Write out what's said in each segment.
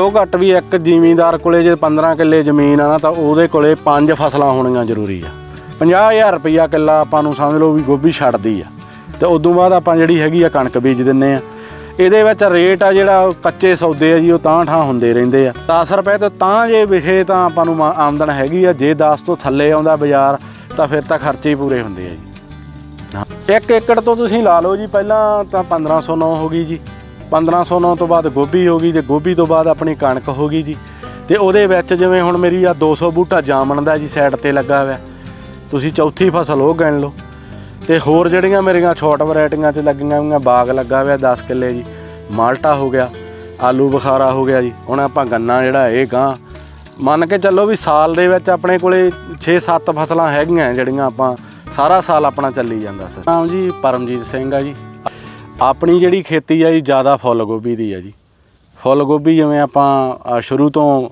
ਘੱਟੋ ਘੱਟ ਵੀ ਇੱਕ ਜ਼ਿਮੀਂਦਾਰ ਕੋਲੇ ਜੇ 15 ਕਿੱਲੇ ਜ਼ਮੀਨ ਆ ਨਾ, ਤਾਂ ਉਹਦੇ ਕੋਲੇ ਪੰਜ ਫਸਲਾਂ ਹੋਣੀਆਂ ਜ਼ਰੂਰੀ ਆ। 50000 ਰੁਪਈਆ ਕਿੱਲਾ ਆਪਾਂ ਨੂੰ ਸਮਝ ਲਓ ਵੀ ਗੋਭੀ ਛੱਡਦੀ ਆ। ਤੇ ਉਦੋਂ ਬਾਅਦ ਆਪਾਂ ਜਿਹੜੀ ਹੈਗੀ ਆ ਕਣਕ ਬੀਜ ਦਿੰਨੇ ਆ। ਇਹਦੇ ਵਿੱਚ ਰੇਟ ਆ ਜਿਹੜਾ ਕੱਚੇ ਸੌਦੇ ਆ ਜੀ, ਉਹ ਤਾਂ ਠਾਂ ਹੁੰਦੇ ਰਹਿੰਦੇ ਆ। 10 ਰੁਪਏ ਤੋਂ ਤਾਂ ਜੇ ਵਿਖੇ ਤਾਂ ਆਪਾਂ ਨੂੰ ਮਾ- ਆਮਦਨ ਹੈਗੀ ਆ। ਜੇ 10 ਤੋਂ ਥੱਲੇ ਆਉਂਦਾ ਬਾਜ਼ਾਰ, ਤਾਂ ਫਿਰ ਤਾਂ ਖਰਚੇ ਹੀ ਪੂਰੇ ਹੁੰਦੇ ਆ ਜੀ। ਹਾਂ। ਇੱਕ ਏਕੜ ਤੋਂ ਤੁਸੀਂ ਲਾ ਲਓ ਜੀ, ਪਹਿਲਾਂ ਤਾਂ 1509 ਹੋ ਗਈ ਜੀ। 1509 ਤੋਂ ਬਾਅਦ ਗੋਭੀ ਹੋ ਗਈ ਤੇ ਗੋਭੀ ਤੋਂ ਬਾਅਦ ਆਪਣੀ ਕਣਕ ਹੋ ਗਈ ਜੀ। ਤੇ ਉਹਦੇ ਵਿੱਚ ਜਿਵੇਂ ਹੁਣ ਮੇਰੀ ਆ 200 ਬੂਟਾ ਜਾਮਣ ਦਾ ਜੀ ਸਾਈਡ ਤੇ ਲੱਗਾ ਹੋਇਆ, ਤੁਸੀਂ ਚੌਥੀ ਫਸਲ ਉਹ ਗਿਣ ਲਓ। ਤੇ ਹੋਰ ਜਿਹੜੀਆਂ ਮੇਰੀਆਂ ਛੋਟ ਵੈਰਾਈਟੀਆਂ 'ਚ ਲੱਗੀਆਂ ਹੋਈਆਂ, ਬਾਗ ਲੱਗਾ ਹੋਇਆ 10 ਕਿੱਲੇ ਜੀ, ਮਾਲਟਾ ਹੋ ਗਿਆ, ਆਲੂ ਬੁਖਾਰਾ ਹੋ ਗਿਆ ਜੀ, ਹੁਣ ਆਪਾਂ ਗੰਨਾ ਜਿਹੜਾ ਇਹ ਗਾਂ। ਮੰਨ ਕੇ ਚੱਲੋ ਵੀ ਸਾਲ ਦੇ ਵਿੱਚ ਆਪਣੇ ਕੋਲੇ 6-7 ਫਸਲਾਂ ਹੈਗੀਆਂ ਜਿਹੜੀਆਂ ਆਪਾਂ, ਸਾਰਾ ਸਾਲ ਆਪਣਾ ਚੱਲੀ ਜਾਂਦਾ ਸਰ। ਨਾਮ ਜੀ ਪਰਮਜੀਤ ਸਿੰਘ ਆ ਜੀ। ਆਪਣੀ ਜਿਹੜੀ ਖੇਤੀ ਆ ਜੀ, ਜ਼ਿਆਦਾ ਫੁੱਲ ਗੋਭੀ ਦੀ ਆ ਜੀ। ਫੁੱਲ ਗੋਭੀ ਜਿਵੇਂ ਆਪਾਂ ਸ਼ੁਰੂ ਤੋਂ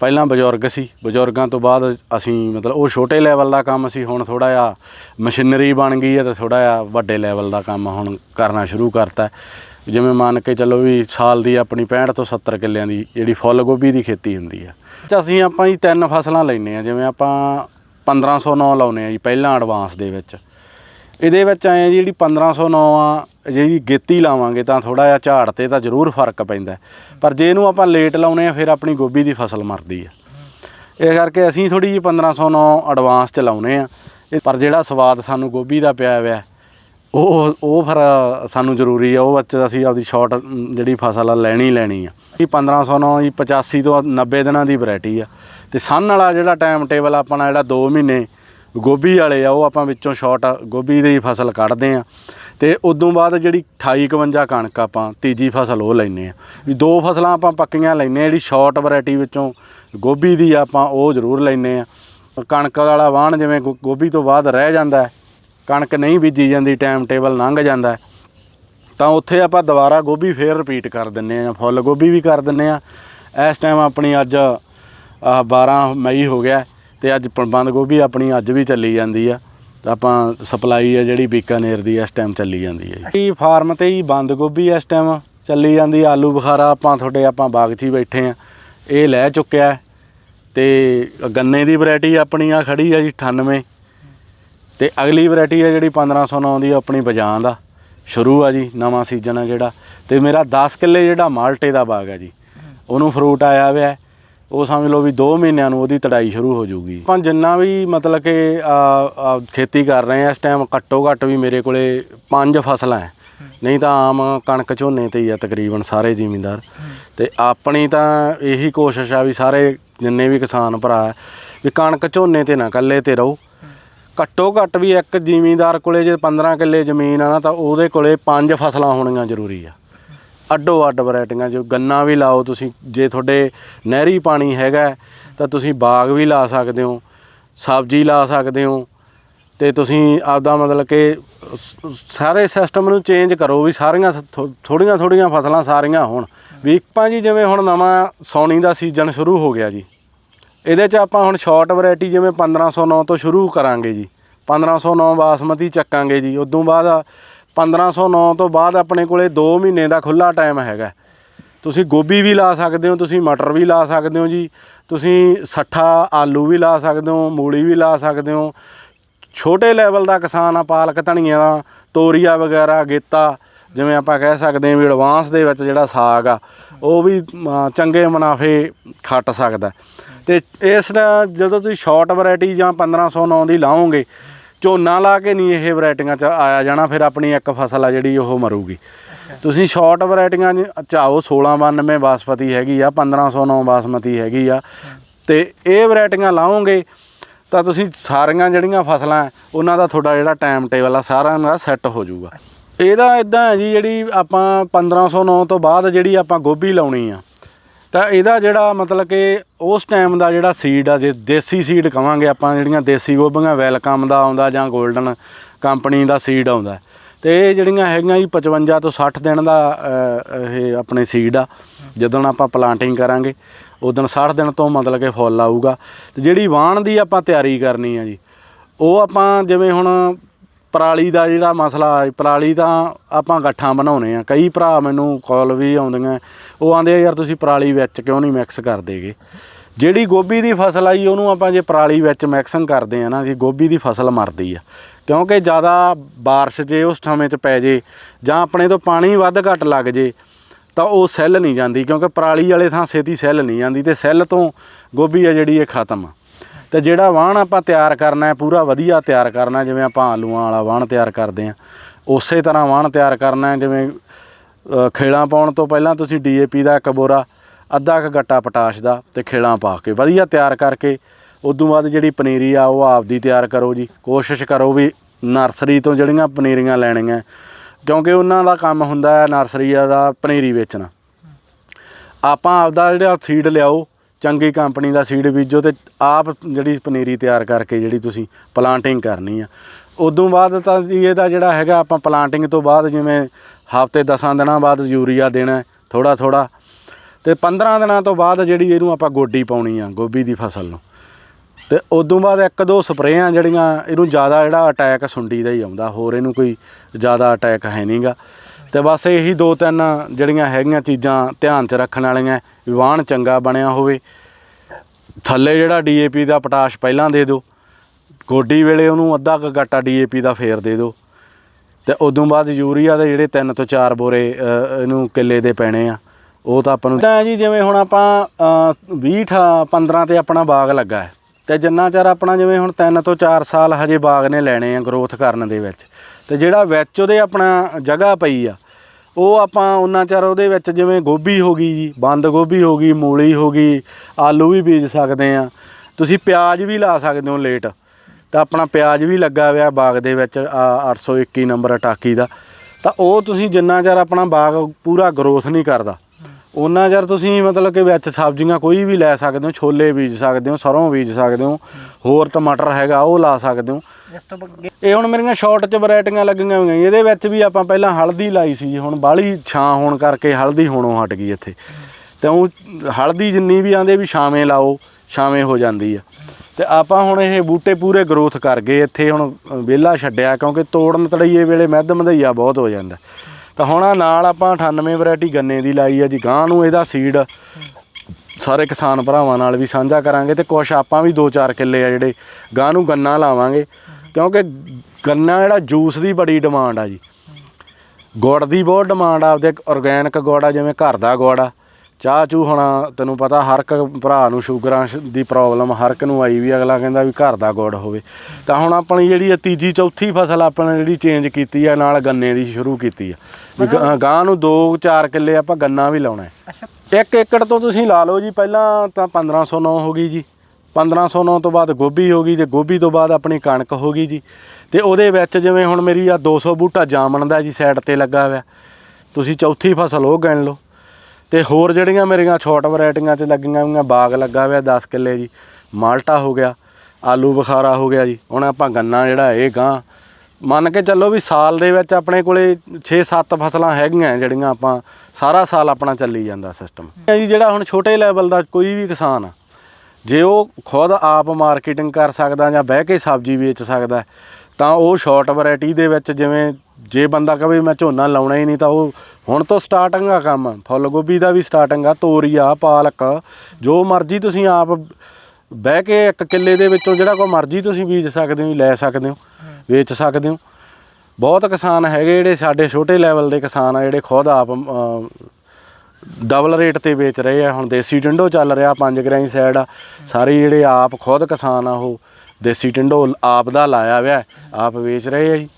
ਪਹਿਲਾਂ ਬਜ਼ੁਰਗ ਸੀ, ਬਜ਼ੁਰਗਾਂ ਤੋਂ ਬਾਅਦ ਅਸੀਂ ਮਤਲਬ ਉਹ ਛੋਟੇ ਲੈਵਲ ਦਾ ਕੰਮ ਸੀ, ਹੁਣ ਥੋੜਾ ਜਿਹਾ ਮਸ਼ੀਨਰੀ ਬਣ ਗਈ ਹੈ ਤੇ ਥੋੜਾ ਜਿਹਾ ਵੱਡੇ ਲੈਵਲ ਦਾ ਕੰਮ ਹੁਣ ਕਰਨਾ ਸ਼ੁਰੂ ਕਰਤਾ ਜਿਵੇਂ ਮੰਨ ਕੇ ਚੱਲੋ ਵੀ ਸਾਲ ਦੀ ਆਪਣੀ 65 ਤੋਂ 70 ਕਿੱਲਿਆਂ ਦੀ ਜਿਹੜੀ ਫੁੱਲ ਗੋਭੀ ਦੀ ਖੇਤੀ ਹੁੰਦੀ ਆ। ਅਸੀਂ ਆਪਾਂ ਜੀ ਤਿੰਨ ਫਸਲਾਂ ਲੈਨੇ ਆ ਜਿਵੇਂ ਆਪਾਂ 1509 ਲਾਉਨੇ ਆ ਜੀ, ਪਹਿਲਾਂ ਐਡਵਾਂਸ ਦੇ ਵਿੱਚ। ਇਹਦੇ ਵਿੱਚ ਆਏ ਆ ਜੀ ਜਿਹੜੀ 1509 ਆ ਜਿਹੜੀ ਗੇਤੀ ਲਾਵਾਂਗੇ ਤਾਂ ਥੋੜਾ ਜਿਹਾ ਝਾੜ ਤੇ ਤਾਂ ਜ਼ਰੂਰ ਫ਼ਰਕ ਪੈਂਦਾ ਪਰ ਜੇ ਇਹਨੂੰ ਆਪਾਂ ਲੇਟ ਲਾਉਨੇ ਆ, ਫਿਰ ਆਪਣੀ ਗੋਭੀ ਦੀ ਫਸਲ ਮਰਦੀ ਆ ਇਹ ਕਰਕੇ ਅਸੀਂ ਥੋੜੀ ਜਿਹੀ 1509 ਐਡਵਾਂਸ ਚ ਲਾਉਨੇ ਆ। ਇਹ ਪਰ ਜਿਹੜਾ ਸਵਾਦ ਸਾਨੂੰ ਗੋਭੀ ਦਾ ਪਿਆ ਹੋਇਆ ਉਹ ਉਹ ਫਿਰ ਸਾਨੂੰ ਜ਼ਰੂਰੀ ਆ। ਉਹ ਵਿੱਚ ਅਸੀਂ ਆਪਦੀ ਸ਼ਾਰਟ ਜਿਹੜੀ ਫਸਲ ਆ, ਲੈਣੀ ਲੈਣੀ ਆ। ਇਹ 1509 ਜੀ 85 ਤੋਂ 90 ਦਿਨਾਂ ਦੀ ਵੈਰਾਈਟੀ ਆ। ਤੇ ਸੰਨ ਵਾਲਾ ਜਿਹੜਾ ਟਾਈਮ ਟੇਬਲ ਆਪਣਾ ਜਿਹੜਾ 2 ਮਹੀਨੇ ਗੋਭੀ ਵਾਲੇ ਆ, ਉਹ ਆਪਾਂ ਵਿੱਚੋਂ ਸ਼ਾਰਟ ਗੋਭੀ ਦੀ ਫਸਲ ਕੱਢਦੇ ਆ। ਤੇ ਉਦੋਂ ਬਾਅਦ ਜਿਹੜੀ 28 51 ਕਣਕ ਆਪਾਂ ਤੀਜੀ ਫਸਲ ਉਹ ਲੈਨੇ ਆ ਵੀ ਦੋ ਫਸਲਾਂ ਆਪਾਂ ਪੱਕੀਆਂ ਲੈਨੇ ਆ ਜਿਹੜੀ ਸ਼ਾਰਟ ਵੈਰਾਈਟੀ ਵਿੱਚੋਂ ਗੋਭੀ ਦੀ ਆਪਾਂ ਉਹ ਜ਼ਰੂਰ ਲੈਨੇ ਆ ਕਣਕ ਵਾਲਾ ਵਾਹਣ ਜਿਵੇਂ ਗੋ- ਗੋਭੀ ਤੋਂ ਬਾਅਦ ਰਹਿ ਜਾਂਦਾ ਕਣਕ ਨਹੀਂ ਬੀਜੀ ਜਾਂਦੀ ਟਾਈਮ ਟੇਬਲ ਲੰਘ ਜਾਂਦਾ ਤਾਂ ਉੱਥੇ ਆਪਾਂ ਦੁਬਾਰਾ ਗੋਭੀ ਫੇਰ ਰਿਪੀਟ ਕਰ ਦਿੰਨੇ ਆ ਫੁੱਲ ਗੋਭੀ ਵੀ ਕਰ ਦਿੰਨੇ ਆ ਇਸ ਟਾਈਮ ਆਪਣੀ ਅੱਜ, ਆਹ 12 ਮਈ ਹੋ ਗਿਆ ਤੇ ਅੱਜ ਬੰਦ ਗੋਭੀ ਆਪਣੀ ਅੱਜ ਵੀ ਚੱਲੀ ਜਾਂਦੀ ਆ। ਤਾਂ ਆਪਾਂ ਸਪਲਾਈ ਆ ਜਿਹੜੀ ਬੀਕਾਨੇਰ ਦੀ ਇਸ ਟਾਈਮ ਚੱਲੀ ਜਾਂਦੀ ਹੈ ਜੀ। ਫਾਰਮ ਤੇ ਹੀ ਬੰਦ ਗੋਭੀ ਇਸ ਟਾਈਮ ਚੱਲੀ ਜਾਂਦੀ ਆਲੂ ਬੁਖਾਰਾ, ਆਪਾਂ ਤੁਹਾਡੇ ਆਪਾਂ ਬਾਗ 'ਚ ਹੀ ਬੈਠੇ ਆ। ਇਹ ਲੈ ਚੁੱਕਿਆ ਹੈ ਤੇ ਗੰਨੇ ਦੀ ਵੈਰਾਈਟੀ ਆਪਣੀ ਆ ਖੜੀ ਆ ਜੀ 98 ਤੇ ਅਗਲੀ ਵੈਰਾਈਟੀ ਆ ਜਿਹੜੀ 1509 ਦੀ ਆਪਣੀ ਬਜਾਨ ਦਾ ਸ਼ੁਰੂ ਆ ਜੀ, ਨਵਾਂ ਸੀਜ਼ਨ ਆ ਜਿਹੜਾ। ਤੇ ਮੇਰਾ 10 ਕਿੱਲੇ ਜਿਹੜਾ ਮਾਲਟੇ ਦਾ ਬਾਗ ਆ ਜੀ, ਉਹਨੂੰ ਫਰੂਟ ਆਇਆ ਹੋਇਆ ਉਹ ਸਮਝ ਲਓ ਵੀ 2 ਮਹੀਨਿਆਂ ਨੂੰ ਉਹਦੀ ਤੜਾਈ ਸ਼ੁਰੂ ਹੋ ਜਾਊਗੀ। ਆਪਾਂ ਜਿੰਨਾ ਵੀ ਮਤਲਬ ਕਿ ਖੇਤੀ ਕਰ ਰਹੇ ਆ ਇਸ ਟਾਈਮ ਘੱਟੋ ਘੱਟ ਵੀ ਮੇਰੇ ਕੋਲੇ ਪੰਜ ਫਸਲਾਂ ਹੈ। ਨਹੀਂ ਤਾਂ ਆਮ ਕਣਕ ਝੋਨੇ ਤੇ ਹੀ ਆ ਤਕਰੀਬਨ ਸਾਰੇ ਜ਼ਿਮੀਂਦਾਰ। ਤੇ ਆਪਣੀ ਤਾਂ ਇਹੀ ਕੋਸ਼ਿਸ਼ ਆ ਵੀ ਸਾਰੇ ਜਿੰਨੇ ਵੀ ਕਿਸਾਨ ਭਰਾ ਹੈ, ਵੀ ਕਣਕ ਝੋਨੇ ਤੇ ਨਾ ਇਕੱਲੇ ਤੇ ਰਹੋ। ਘੱਟੋ ਘੱਟ ਵੀ ਇੱਕ ਜ਼ਿਮੀਂਦਾਰ ਕੋਲੇ ਜੇ 15 ਕਿੱਲੇ ਜ਼ਮੀਨ ਆ ਨਾ ਤਾਂ ਉਹਦੇ ਕੋਲੇ ਪੰਜ ਫਸਲਾਂ ਹੋਣੀਆਂ ਜ਼ਰੂਰੀ ਆ। ਅੱਡੋ ਅੱਡ ਵੈਰਾਈਟੀਆਂ, ਜੋ ਗੰਨਾ ਵੀ ਲਾਓ ਤੁਸੀਂ, ਜੇ ਤੁਹਾਡੇ ਨਹਿਰੀ ਪਾਣੀ ਹੈਗਾ, ਤਾਂ ਤੁਸੀਂ ਬਾਗ ਵੀ ਲਾ ਸਕਦੇ ਹੋ, ਸਬਜ਼ੀ ਲਾ ਸਕਦੇ ਹੋ, ਤੇ ਤੁਸੀਂ ਆਪਦਾ ਮਤਲਬ ਕਿ ਸਾਰੇ ਸਿਸਟਮ ਨੂੰ ਚੇਂਜ ਕਰੋ ਵੀ ਸਾਰੀਆਂ ਥੋੜੀਆਂ ਥੋੜੀਆਂ ਫਸਲਾਂ ਸਾਰੀਆਂ ਹੋਣ। ਵੀ ਆਪਾਂ ਜੀ ਜਿਵੇਂ ਹੁਣ ਨਵਾਂ ਸੌਣੀ ਦਾ ਸੀਜ਼ਨ ਸ਼ੁਰੂ ਹੋ ਗਿਆ ਜੀ, ਇਹਦੇ 'ਚ ਆਪਾਂ ਹੁਣ ਸ਼ਾਰਟ ਵੈਰਾਈਟੀ ਜਿਵੇਂ 1509 ਤੋਂ ਸ਼ੁਰੂ ਕਰਾਂਗੇ ਜੀ 1509 ਬਾਸਮਤੀ ਚੱਕਾਂਗੇ ਜੀ, ਉਦੋਂ ਬਾਅਦ 1509 ਤੋਂ ਬਾਅਦ ਆਪਣੇ ਕੋਲੇ 2 ਮਹੀਨੇ ਦਾ ਖੁੱਲਾ ਟਾਈਮ ਹੈਗਾ। ਤੁਸੀਂ ਗੋਭੀ ਵੀ ਲਾ ਸਕਦੇ ਹੋ, ਤੁਸੀਂ ਮਟਰ ਵੀ ਲਾ ਸਕਦੇ ਹੋ ਜੀ। ਤੁਸੀਂ ਸੱਠਾ ਆਲੂ ਵੀ ਲਾ ਸਕਦੇ ਹੋ, ਮੂਲੀ ਵੀ ਲਾ ਸਕਦੇ ਹੋ। ਛੋਟੇ ਲੈਵਲ ਦਾ ਕਿਸਾਨ ਆ, ਪਾਲਕ ਧਨੀਆ ਦਾ ਤੋਰੀਆ ਵਗੈਰਾ, ਗੇਤਾ, ਜਿਵੇਂ ਆਪਾਂ ਕਹਿ ਸਕਦੇ ਹਾਂ ਵੀ ਐਡਵਾਂਸ ਦੇ ਵਿੱਚ ਜਿਹੜਾ ਸਾਗ ਆ, ਉਹ ਵੀ ਚੰਗੇ ਮੁਨਾਫੇ ਖੱਟ ਸਕਦਾ। ਤੇ ਇਸ ਦਾ ਜਦੋਂ ਤੁਸੀਂ ਸ਼ਾਰਟ ਵੈਰਾਈਟੀ ਜਾਂ 1509 ਦੀ ਲਾਓਗੇ ਝੋਨਾ ਲਾ ਕੇ ਨਹੀਂ ਇਹ ਵੈਰਾਈਟੀਆਂ ਚ ਆਇਆ ਜਾਣਾ ਫਿਰ ਆਪਣੀ ਇੱਕ ਫਸਲ ਆ ਜਿਹੜੀ ਉਹ ਮਰੂਗੀ। ਤੁਸੀਂ ਸ਼ਾਰਟ ਵੈਰਾਈਟੀਆਂ ਚਾਹੋ 1692 ਬਾਸਮਤੀ ਹੈਗੀ ਆ 1509 ਬਾਸਮਤੀ ਹੈਗੀ ਆ। ਤੇ ਇਹ ਵੈਰਾਈਟੀਆਂ ਲਾਓਗੇ ਤਾਂ ਤੁਸੀਂ ਸਾਰੀਆਂ ਜਿਹੜੀਆਂ ਫਸਲਾਂ ਉਹਨਾਂ ਦਾ ਤੁਹਾਡਾ ਜਿਹੜਾ ਟਾਈਮ ਟੇਬਲ ਆ ਸਾਰਿਆਂ ਦਾ ਸੈੱਟ ਹੋ ਜਾਊਗਾ। ਇਹਦਾ ਇਦਾਂ ਹੈ ਜੀ ਜਿਹੜੀ ਆਪਾਂ 1509 ਤੋਂ ਬਾਅਦ ਜਿਹੜੀ ਆਪਾਂ ਗੋਭੀ ਲਾਉਣੀ ਆ ਤਾਂ ਇਹਦਾ ਜਿਹੜਾ ਮਤਲਬ ਕਿ ਉਸ ਟਾਈਮ ਦਾ ਜਿਹੜਾ ਸੀਡ ਆ, ਜੇ ਦੇਸੀ ਸੀਡ ਕਵਾਂਗੇ ਆਪਾਂ, ਜਿਹੜੀਆਂ ਦੇਸੀ ਗੋਭੀਆਂ ਵੈਲਕਮ ਦਾ ਆਉਂਦਾ ਜਾਂ 골ਡਨ ਕੰਪਨੀ ਦਾ ਸੀਡ ਆਉਂਦਾ। ਤੇ ਇਹ ਜਿਹੜੀਆਂ ਹੈਗੀਆਂ ਜੀ 55 ਤੋਂ 60 ਦਿਨ ਦਾ ਇਹ ਆਪਣੇ ਸੀਡ ਆ। ਜਦੋਂ ਆਪਾਂ ਪਲਾਂਟਿੰਗ ਕਰਾਂਗੇ, ਉਦੋਂ 60 ਦਿਨ ਤੋਂ ਮਤਲਬ ਕਿ ਫੁੱਲ ਆਊਗਾ। ਤੇ ਜਿਹੜੀ ਵਾਣ ਦੀ ਆਪਾਂ ਤਿਆਰੀ ਕਰਨੀ ਆ ਜੀ, ਉਹ ਆਪਾਂ ਜਿਵੇਂ ਹੁਣ ਪਰਾਲੀ ਦਾ ਜਿਹੜਾ ਮਸਲਾ ਹੈ, ਪਰਾਲੀ ਤਾਂ ਆਪਾਂ ਗੱਠਾਂ ਬਣਾਉਨੇ ਆ। ਕਈ ਭਰਾ ਮੈਨੂੰ ਕਾਲ ਵੀ ਆਉਂਦੀਆਂ ਉਹ ਆਂਦੇ ਆ ਯਾਰ ਤੁਸੀਂ ਪਰਾਲੀ ਵਿੱਚ ਕਿਉਂ ਨਹੀਂ ਮਿਕਸ ਕਰਦੇਗੇ ਜਿਹੜੀ ਗੋਭੀ ਦੀ ਫਸਲ ਆਈ ਉਹਨੂੰ ਆਪਾਂ ਜੇ ਪਰਾਲੀ ਵਿੱਚ ਮਿਕਸਿੰਗ ਕਰਦੇ ਆ ਨਾ ਜੀ ਗੋਭੀ ਦੀ ਫਸਲ ਮਰਦੀ ਆ। ਕਿਉਂਕਿ ਜ਼ਿਆਦਾ ਬਾਰਿਸ਼ ਜੇ ਉਸ ਸਮੇਂ 'ਚ ਪੈ ਜੇ ਜਾਂ ਆਪਣੇ ਤੋਂ ਪਾਣੀ ਵੱਧ ਘੱਟ ਲੱਗ ਜੇ ਤਾਂ ਉਹ ਸੈੱਲ ਨਹੀਂ ਜਾਂਦੀ ਕਿਉਂਕਿ ਪਰਾਲੀ ਵਾਲੇ ਥਾਂ ਛੇਤੀ ਸੈੱਲ ਨਹੀਂ ਜਾਂਦੀ ਤੇ ਸੈੱਲ ਤੋਂ ਗੋਭੀ ਆ ਜਿਹੜੀ ਇਹ ਖਤਮ ਆ। ਤੇ ਜਿਹੜਾ ਵਾਹਣ ਆਪਾਂ ਤਿਆਰ ਕਰਨਾ ਹੈ ਪੂਰਾ ਵਧੀਆ ਤਿਆਰ ਕਰਨਾ ਜਿਵੇਂ ਆਪਾਂ ਆਲੂਆਂ ਵਾਲਾ ਵਾਹਣ ਤਿਆਰ ਕਰਦੇ ਆ ਉਸੇ ਤਰ੍ਹਾਂ ਵਾਹਣ ਤਿਆਰ ਕਰਨਾ ਜਿਵੇਂ ਅ, ਖੇਲਾਂ ਪਾਉਣ ਤੋਂ ਪਹਿਲਾਂ ਤੁਸੀਂ ਡੀਏਪੀ ਦਾ ਇੱਕ ਬੋਰਾ ਅੱਧਾ ਕ ਗੱਟਾ ਪਟਾਸ਼ ਦਾ ਤੇ ਖੇਲਾਂ ਪਾ ਕੇ ਵਧੀਆ ਤਿਆਰ ਕਰਕੇ ਉਦੋਂ ਬਾਅਦ ਜਿਹੜੀ ਪਨੀਰੀ ਆ ਉਹ ਆਪਦੀ ਤਿਆਰ ਕਰੋ ਜੀ। ਕੋਸ਼ਿਸ਼ ਕਰੋ ਵੀ ਨਰਸਰੀ ਤੋਂ ਜਿਹੜੀਆਂ ਪਨੀਰੀਆਂ ਲੈਣੀਆਂ ਕਿਉਂਕਿ ਉਹਨਾਂ ਦਾ ਕੰਮ ਹੁੰਦਾ ਹੈ ਨਰਸਰੀ ਦਾ ਪਨੀਰੀ ਵੇਚਣਾ। ਆਪਾਂ ਆਪਦਾ ਜਿਹੜਾ ਸੀਡ ਲਿਆਓ ਚੰਗੀ ਕੰਪਨੀ ਦਾ ਸੀਡ ਬੀਜੋ ਤੇ ਆਪ ਜਿਹੜੀ ਪਨੀਰੀ ਤਿਆਰ ਕਰਕੇ ਜਿਹੜੀ ਤੁਸੀਂ ਪਲਾਂਟਿੰਗ ਕਰਨੀ ਆ। ਉਦੋਂ ਬਾਅਦ ਤਾਂ ਇਹਦਾ ਜਿਹੜਾ ਹੈਗਾ ਆਪਾਂ ਪਲਾਂਟਿੰਗ ਤੋਂ ਬਾਅਦ ਜਿਵੇਂ ਹਫ਼ਤੇ 10 ਦਿਨਾਂ ਬਾਅਦ ਯੂਰੀਆ ਦੇਣਾ ਥੋੜਾ ਥੋੜਾ ਤੇ 15 ਦਿਨਾਂ ਤੋਂ ਬਾਅਦ ਜਿਹੜੀ ਇਹਨੂੰ ਆਪਾਂ ਗੋਡੀ ਪਾਉਣੀ ਆ, ਗੋਭੀ ਦੀ ਫਸਲ ਨੂੰ। ਤੇ ਉਦੋਂ ਬਾਅਦ ਇੱਕ ਦੋ ਸਪਰੇਆਂ ਜਿਹੜੀਆਂ, ਇਹਨੂੰ ਜ਼ਿਆਦਾ ਜਿਹੜਾ ਅਟੈਕ ਸੁੰਡੀ ਦਾ ਹੀ ਆਉਂਦਾ, ਹੋਰ ਇਹਨੂੰ ਕੋਈ ਜ਼ਿਆਦਾ ਅਟੈਕ ਹੈ ਨਹੀਂਗਾ ਤੇ ਬਸ ਇਹੀ ਦੋ ਤਿੰਨ ਜਿਹੜੀਆਂ ਹੈਗੀਆਂ ਚੀਜ਼ਾਂ ਧਿਆਨ 'ਚ ਰੱਖਣ ਵਾਲੀਆਂ ਵੀ ਵਾਹਣ ਚੰਗਾ ਬਣਿਆ ਹੋਵੇ। ਥੱਲੇ ਜਿਹੜਾ ਡੀਏਪੀ ਦਾ ਪੋਟਾਸ਼ ਪਹਿਲਾਂ ਦੇ ਦਿਓ ਗੋਡੀ ਵੇਲੇ ਉਹਨੂੰ ਅੱਧਾ ਕੁ ਗੱਟਾ ਡੀਏਪੀ ਦਾ ਫੇਰ ਦੇ ਦਿਓ। ਤੇ ਉਦੋਂ ਬਾਅਦ ਯੂਰੀਆ ਦੇ ਜਿਹੜੇ ਤਿੰਨ ਤੋਂ ਚਾਰ ਬੋਰੇ ਇਹਨੂੰ ਕਿੱਲੇ ਦੇ ਪੈਣੇ ਆ। ਉਹ ਤਾਂ ਆਪਾਂ ਨੂੰ ਤਾਂ ਜੀ ਜਿਵੇਂ ਹੁਣ ਆਪਾਂ ਅ, 20 ਠਾ- 15 ਤੇ ਆਪਣਾ ਬਾਗ ਲੱਗਾ ਹੈ। ਤੇ ਜਿੰਨਾ ਚਿਰ ਆਪਣਾ ਜਿਵੇਂ ਹੁਣ 3 ਤੋਂ 4 ਸਾਲ ਹਜੇ ਬਾਗ ਨੇ ਲੈਣੇ ਆ ਗਰੋਥ ਕਰਨ ਦੇ ਵਿੱਚ ਤੇ ਜਿਹੜਾ ਵਿੱਚ ਉਹਦੇ ਆਪਣਾ ਜਗ੍ਹਾ ਪਈ ਆ, ਉਹ ਆਪਾਂ ਉਹਨਾਂ ਚਿਰ ਉਹਦੇ ਵਿੱਚ ਜਿਵੇਂ ਗੋਭੀ ਹੋ ਗਈ ਜੀ, ਬੰਦ ਗੋਭੀ ਹੋ ਗਈ, ਮੂਲੀ ਹੋ ਗਈ, ਆਲੂ ਵੀ ਬੀਜ ਸਕਦੇ ਆ, ਤੁਸੀਂ ਪਿਆਜ਼ ਵੀ ਲਾ ਸਕਦੇ ਹੋ ਲੇਟ, ਤਾਂ ਆਪਣਾ ਪਿਆਜ਼ ਵੀ ਲੱਗਾ ਹੋਇਆ ਬਾਗ ਦੇ ਵਿੱਚ ਆਹ 821 ਨੰਬਰ ਟਾਕੀ ਦਾ, ਤਾਂ ਉਹ ਤੁਸੀਂ ਜਿੰਨਾ ਚਿਰ ਆਪਣਾ ਬਾਗ ਪੂਰਾ ਗਰੋਥ ਨਹੀਂ ਕਰਦਾ ਉਹਨਾਂ ਚਿਰ ਤੁਸੀਂ ਮਤਲਬ ਕਿ ਵਿੱਚ ਸਬਜ਼ੀਆਂ ਕੋਈ ਵੀ ਲੈ ਸਕਦੇ ਹੋ ਛੋਲੇ ਬੀਜ ਸਕਦੇ ਹੋ ਸਰੋਂ ਬੀਜ ਸਕਦੇ ਹੋ ਹੋਰ ਟਮਾਟਰ ਹੈਗਾ ਉਹ ਲਾ ਸਕਦੇ ਹੋ। ਇਹ ਹੁਣ ਮੇਰੀਆਂ ਸ਼ਾਰਟ ਚ ਵੈਰਾਈਟੀਆਂ ਲੱਗੀਆਂ ਹੋਈਆਂ। ਇਹਦੇ ਵਿੱਚ ਵੀ ਆਪਾਂ ਪਹਿਲਾਂ ਹਲਦੀ ਲਾਈ ਸੀ ਜੀ ਹੁਣ ਬਾਹਲੀ ਛਾਂ ਹੋਣ ਕਰਕੇ ਹਲਦੀ ਹੋਣੋਂ ਹਟ ਗਈ ਇੱਥੇ। ਤੇ ਉਹ ਹਲਦੀ ਜਿੰਨੀ ਵੀ ਆਂਦੇ ਵੀ ਛਾਵੇਂ ਲਾਓ ਛਾਵੇਂ ਹੋ ਜਾਂਦੀ ਆ। ਤੇ ਆਪਾਂ ਹੁਣ ਇਹ ਬੂਟੇ ਪੂਰੇ ਗਰੋਥ ਕਰ ਗਏ। ਇੱਥੇ ਹੁਣ ਵਿਹਲਾ ਛੱਡਿਆ ਕਿਉਂਕਿ ਤੋੜਨ ਤੜਈਏ ਵੇਲੇ ਮੱਧ ਮਧਈਆ ਬਹੁਤ ਹੋ ਜਾਂਦਾ। ਤਾਂ ਹੁਣ ਆਹ ਨਾਲ ਆਪਾਂ 98 ਵੈਰਾਈਟੀ ਗੰਨੇ ਦੀ ਲਾਈ ਆ ਜੀ, ਗਾਂ ਨੂੰ ਇਹਦਾ ਸੀਡ ਸਾਰੇ ਕਿਸਾਨ ਭਰਾਵਾਂ ਨਾਲ ਵੀ ਸਾਂਝਾ ਕਰਾਂਗੇ ਤੇ ਕੁਛ ਆਪਾਂ ਵੀ 2-4 ਕਿੱਲੇ ਆ ਜਿਹੜੇ ਗਾਂ ਨੂੰ ਗੰਨਾ ਲਾਵਾਂਗੇ, ਕਿਉਂਕਿ ਗੰਨਾ ਜਿਹੜਾ ਜੂਸ ਦੀ ਬੜੀ ਡਿਮਾਂਡ ਆ ਜੀ। ਗੁੜ ਦੀ ਬਹੁਤ ਡਿਮਾਂਡ ਆ, ਆਪਦੇ ਆਰਗੈਨਿਕ ਗੁੜ ਆ, ਜਿਵੇਂ ਘਰ ਦਾ ਗੁੜ ਆ। ਚਾਹ ਚੂ ਹੁਣ ਤੈਨੂੰ ਪਤਾ ਹਰ ਇੱਕ ਭਰਾ ਨੂੰ ਸ਼ੂਗਰਾਂ ਦੀ ਪ੍ਰੋਬਲਮ ਹਰ ਇੱਕ ਨੂੰ ਆਈ ਵੀ ਅਗਲਾ ਕਹਿੰਦਾ ਵੀ ਘਰ ਦਾ ਗੁੜ ਹੋਵੇ। ਤਾਂ ਹੁਣ ਆਪਣੀ ਜਿਹੜੀ ਤੀਜੀ ਚੌਥੀ ਫਸਲ ਆਪਾਂ ਜਿਹੜੀ ਚੇਂਜ ਕੀਤੀ ਆ ਨਾਲ ਗੰਨੇ ਦੀ ਸ਼ੁਰੂ ਕੀਤੀ ਆ। ਗ- ਨੂੰ 2-4 ਕਿੱਲੇ ਆਪਾਂ ਗੰਨਾ ਵੀ ਲਾਉਣਾ ਹੈ। ਅੱਛਾ। ਇੱਕ ਏਕੜ ਤੋਂ ਤੁਸੀਂ ਲਾ ਲਓ ਜੀ ਪਹਿਲਾਂ ਤਾਂ 1509 ਹੋ ਗਈ ਜੀ। 1509 ਤੋਂ ਬਾਅਦ ਗੋਭੀ ਹੋ ਗਈ ਤੇ ਗੋਭੀ ਤੋਂ ਬਾਅਦ ਆਪਣੀ ਕਣਕ ਹੋ ਗਈ ਜੀ। ਤੇ ਉਹਦੇ ਵਿੱਚ ਜਿਵੇਂ ਹੁਣ ਮੇਰੀ ਆ 200 ਬੂਟਾ ਜਾਮਣ ਦਾ ਜੀ ਸਾਈਡ ਤੇ ਲੱਗਾ ਹੋਇਆ। ਤੁਸੀਂ ਚੌਥੀ ਫਸਲ ਉਹ ਗਿਣ ਲਓ। ਤੇ ਹੋਰ ਜਿਹੜੀਆਂ ਮੇਰੀਆਂ ਛੋਟ ਵੈਰਾਈਟੀਆਂ 'ਚ ਲੱਗੀਆਂ ਹੋਈਆਂ, ਬਾਗ ਲੱਗਾ ਹੋਇਆ 10 ਕਿੱਲੇ ਜੀ, ਮਾਲਟਾ ਹੋ ਗਿਆ, ਆਲੂ ਬੁਖਾਰਾ ਹੋ ਗਿਆ ਜੀ, ਹੁਣ ਆਪਾਂ ਗੰਨਾ ਜਿਹੜਾ ਇਹ ਗਾਂ, ਮੰਨ ਕੇ ਚੱਲੋ ਵੀ ਸਾਲ ਦੇ ਵਿੱਚ ਆਪਣੇ ਕੋਲੇ 6-7 ਫਸਲਾਂ ਹੈਗੀਆਂ ਜਿਹੜੀਆਂ ਆਪਾਂ, ਸਾਰਾ ਸਾਲ ਆਪਣਾ ਚੱਲੀ ਜਾਂਦਾ ਸਿਸਟਮ ਜੀ ਜਿਹੜਾ ਹੁਣ ਛੋਟੇ ਲੈਵਲ ਦਾ ਕੋਈ ਵੀ ਕਿਸਾਨ ਆ ਜੇ ਉਹ ਖੁਦ ਆਪ ਮਾਰਕੀਟਿੰਗ ਕਰ ਸਕਦਾ ਜਾਂ ਬਹਿ ਕੇ ਸਬਜ਼ੀ ਵੇਚ ਸਕਦਾ, ਤਾਂ ਉਹ ਸ਼ਾਰਟ ਵੈਰਾਈਟੀ ਦੇ ਵਿੱਚ ਜਿਵੇਂ, ਜੇ ਬੰਦਾ ਕਵੇ ਮੈਂ ਝੋਨਾ ਲਾਉਣਾ ਹੀ ਨਹੀਂ, ਤਾਂ ਉਹ ਹੁਣ ਤੋਂ ਸਟਾਰਟਿੰਗ ਆ ਕੰਮ। ਫੁੱਲ ਗੋਭੀ ਦਾ ਵੀ ਸਟਾਰਟਿੰਗ ਆ ਤੋਰੀਆ ਪਾਲਕ, ਜੋ ਮਰਜ਼ੀ ਤੁਸੀਂ ਆਪ ਬਹਿ ਕੇ ਇੱਕ ਕਿੱਲੇ ਦੇ ਵਿੱਚੋਂ ਜਿਹੜਾ ਕੋਈ ਮਰਜ਼ੀ ਤੁਸੀਂ ਬੀਜ ਸਕਦੇ ਹੋ, ਲੈ ਸਕਦੇ ਹੋ, ਵੇਚ ਸਕਦੇ ਹੋ। ਬਹੁਤ ਕਿਸਾਨ ਹੈਗੇ ਜਿਹੜੇ ਸਾਡੇ ਛੋਟੇ ਲੈਵਲ ਦੇ ਕਿਸਾਨ ਆ, ਜਿਹੜੇ ਖੁਦ ਆਪ ਡਬਲ ਰੇਟ ਤੇ ਵੇਚ ਰਹੇ ਆ। ਹੁਣ ਦੇਸੀ ਟਿੰਡੋ ਚੱਲ ਰਿਹਾ, ਪੰਜ ਗ੍ਰਾਈ ਸਾਈਡ ਆ। ਸਾਰੇ ਜਿਹੜੇ ਆਪ ਖੁਦ ਕਿਸਾਨ ਆ ਉਹ ਦੇਸੀ ਟਿੰਡੋ ਆਪ ਦਾ ਲਾਇਆ ਹੋਇਆ, ਆਪ ਵੇਚ ਰਹੇ ਆ ਜੀ।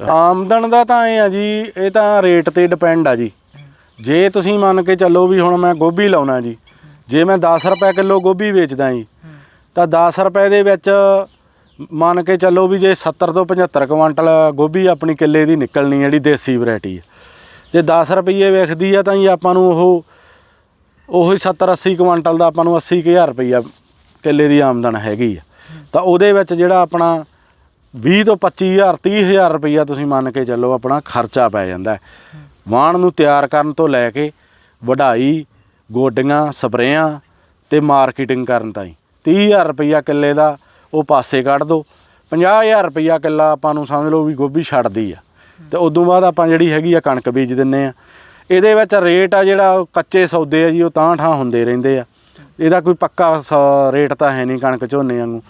ਆਮਦਨ ਦਾ ਤਾਂ ਐ ਆ ਜੀ, ਇਹ ਤਾਂ ਰੇਟ ਤੇ ਡਿਪੈਂਡ ਆ ਜੀ। ਜੇ ਤੁਸੀਂ ਮੰਨ ਕੇ ਚੱਲੋ ਵੀ ਹੁਣ ਮੈਂ ਗੋਭੀ ਲਾਉਣਾ ਜੀ, ਜੇ ਮੈਂ 10 ਰੁਪਏ ਕਿਲੋ ਗੋਭੀ ਵੇਚਦਾ ਜੀ, ਤਾਂ 10 ਰੁਪਏ ਦੇ ਵਿੱਚ ਮੰਨ ਕੇ ਚੱਲੋ ਵੀ ਜੇ 70 ਤੋਂ 75 ਕੁਇੰਟਲ ਗੋਭੀ ਆਪਣੀ ਕਿੱਲੇ ਦੀ ਨਿਕਲਣੀ ਜਿਹੜੀ ਦੇਸੀ ਵੈਰਾਈਟੀ ਹੈ। ਜੇ 10 ਰੁਪਏ ਵੇਖਦੀ ਆ ਤਾਂ ਜੀ ਆਪਾਂ ਨੂੰ ਉਹ, ਉਹੀ 70 80 ਕੁਇੰਟਲ ਦਾ ਆਪਾਂ ਨੂੰ 80000 ਰੁਪਈਆ ਕਿੱਲੇ ਦੀ ਆਮਦਨ ਹੈਗੀ ਆ। ਤਾਂ ਉਹਦੇ ਵਿੱਚ ਜਿਹੜਾ ਆਪਣਾ 20 ਤੋਂ 25000 30000 ਰੁਪਈਆ ਤੁਸੀਂ ਮੰਨ ਕੇ ਚੱਲੋ ਆਪਣਾ ਖਰਚਾ ਪੈ ਜਾਂਦਾ ਹੈ। ਵਾਣ ਨੂੰ ਤਿਆਰ ਕਰਨ ਤੋਂ ਲੈ ਕੇ ਵਢਾਈ, ਗੋਡੀਆਂ, ਸਪਰੇਆਂ ਤੇ ਮਾਰਕੀਟਿੰਗ ਕਰਨ ਤਾਈਂ। 30000 ਰੁਪਈਆ ਕਿੱਲੇ ਦਾ ਉਹ ਪਾਸੇ ਕੱਢ ਦੋ। 50000 ਰੁਪਈਆ ਕਿੱਲਾ ਆਪਾਂ ਨੂੰ ਸਮਝ ਲਓ ਵੀ ਗੋਭੀ ਛੱਡਦੀ ਆ। ਤੇ ਉਦੋਂ ਬਾਅਦ ਆਪਾਂ ਜਿਹੜੀ ਹੈਗੀ ਆ ਕਣਕ ਬੀਜ ਦਿੰਨੇ ਆ। ਇਹਦੇ ਵਿੱਚ ਰੇਟ ਆ ਜਿਹੜਾ ਕੱਚੇ ਸੌਦੇ ਆ ਜੀ, ਉਹ ਤਾਂ ਠਾਂ ਹੁੰਦੇ ਰਹਿੰਦੇ ਆ। ਇਹਦਾ ਕੋਈ ਪੱਕਾ ਸ- ਰੇਟ ਤਾਂ ਹੈ ਨਹੀਂ ਕਣਕ ਝੋਨੇ ਵਾਂਗੂ।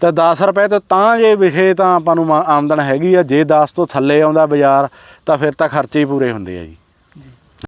ਤਾਂ 10 ਰੁਪਏ ਤੋਂ ਤਾਂ ਜੇ ਵਿਖੇ ਤਾਂ ਆਪਾਂ ਨੂੰ ਮਾ- ਆਮਦਨ ਹੈਗੀ ਆ। ਜੇ 10 ਤੋਂ ਥੱਲੇ ਆਉਂਦਾ ਬਾਜ਼ਾਰ, ਤਾਂ ਫਿਰ ਤਾਂ ਖਰਚੇ ਹੀ ਪੂਰੇ ਹੁੰਦੇ ਆ ਜੀ।